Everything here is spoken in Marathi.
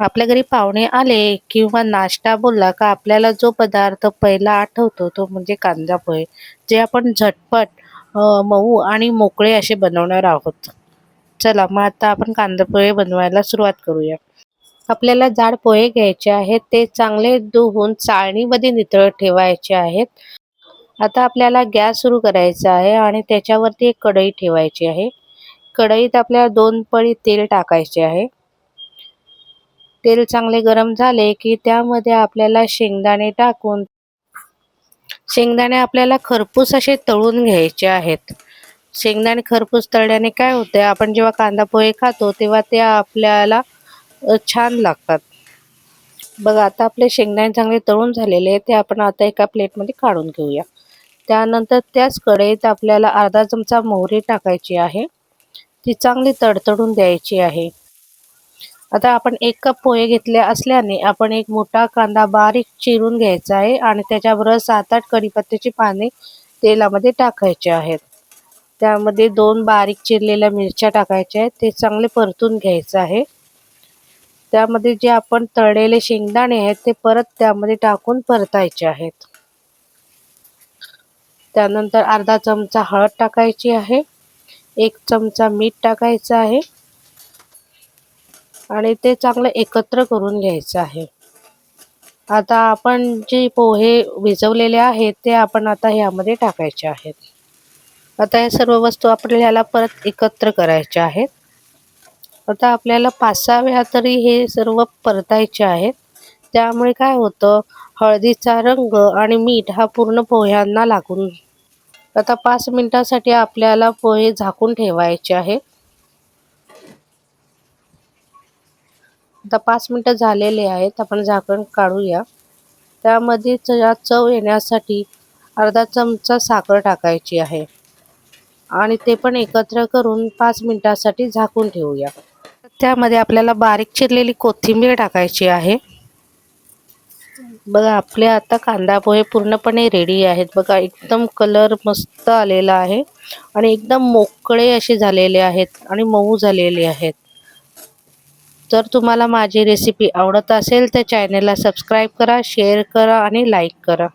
आपल्या घरी पाहुणे आले किंवा नाश्ता बोलला का आपल्याला जो पदार्थ पहिला आठवतो तो म्हणजे कांदा पोहे जे आपण झटपट मऊ आणि मोकळे असे बनवणार आहोत. चला मग आता आपण कांदा पोहे बनवायला सुरुवात करूया. आपल्याला जाड पोहे घ्यायचे आहेत ते चांगले धुवून चाळणीमध्ये नितळ ठेवायचे आहेत. आता आपल्याला गॅस सुरू करायचा आहे आणि त्याच्यावरती एक कढई ठेवायची आहे. कढईत आपल्याला दोन पळी तेल टाकायचे आहे. तेल चांगले गरम झाले की त्यामध्ये आपल्याला शेंगदाणे टाकून शेंगदाणे आपल्याला खरपूस असे तळून घ्यायचे आहेत. शेंगदाणे खरपूस तळल्याने काय होते आपण जेव्हा कांदा पोहे खातो तेव्हा ते आपल्याला छान लागतात. बघा आता आपले शेंगदाणे चांगले तळून झालेले आहेत ते आपण आता एका प्लेटमध्ये काढून घेऊया. त्यानंतर त्याच कढईत आपल्याला अर्धा चमचा मोहरी टाकायची आहे. ती चांगली तडतडून द्यायची आहे. आता आपण एक कप पोहे घेतले असल्याने आपण एक मोठा कांदा बारीक चिरून घ्यायचा आहे आणि त्याच्याबरोबर सात आठ कढीपत्त्याची पाने तेलामध्ये टाकायचे आहेत. त्यामध्ये दोन बारीक चिरलेल्या मिरच्या टाकायच्या आहेत. ते चांगले परतून घ्यायचं आहे. त्यामध्ये जे आपण तळलेले शेंगदाणे आहेत ते परत त्यामध्ये टाकून परतायचे आहेत. त्यानंतर अर्धा चमचा हळद टाकायची आहे. एक चमचा मीठ टाकायचं आहे. आणि ते चांगलं एकत्र करून घ्यायचं आहे. आता आपण जे पोहे भिजवलेले आहेत ते आपण आता ह्यामध्ये टाकायचे आहेत. आता या सर्व वस्तू आपल्याला परत एकत्र करायच्या आहेत. आता आपल्याला पाच सहा वेळा तरी हे सर्व परतायचे आहेत. त्यामुळे काय होतं हळदीचा रंग आणि मीठ हा पूर्ण पोह्यांना लागून आता पाच मिनटासाठी आपल्याला पोहे झाकून ठेवायचे आहेत. आता पाच मिनटं झालेले आहेत आपण झाकण काढूया. त्यामध्ये च- चव येण्यासाठी अर्धा चमचा साखर टाकायची आहे. आणि ते पण एकत्र करून पाच मिनटासाठी झाकून ठेवूया. त्यामध्ये आपल्याला बारीक चिरलेली कोथिंबीर टाकायची आहे. बघा आपले आता कांदा पोहे पूर्णपणे रेडी आहेत. बघा एकदम कलर मस्त आलेला आहे. आणि एकदम मोकळे असे झालेले आहेत आणि मऊ झालेले आहेत. जर तुम्हाला माझी रेसिपी आवडत असेल तर चॅनलला सबस्क्राईब करा शेअर करा आणि लाईक करा.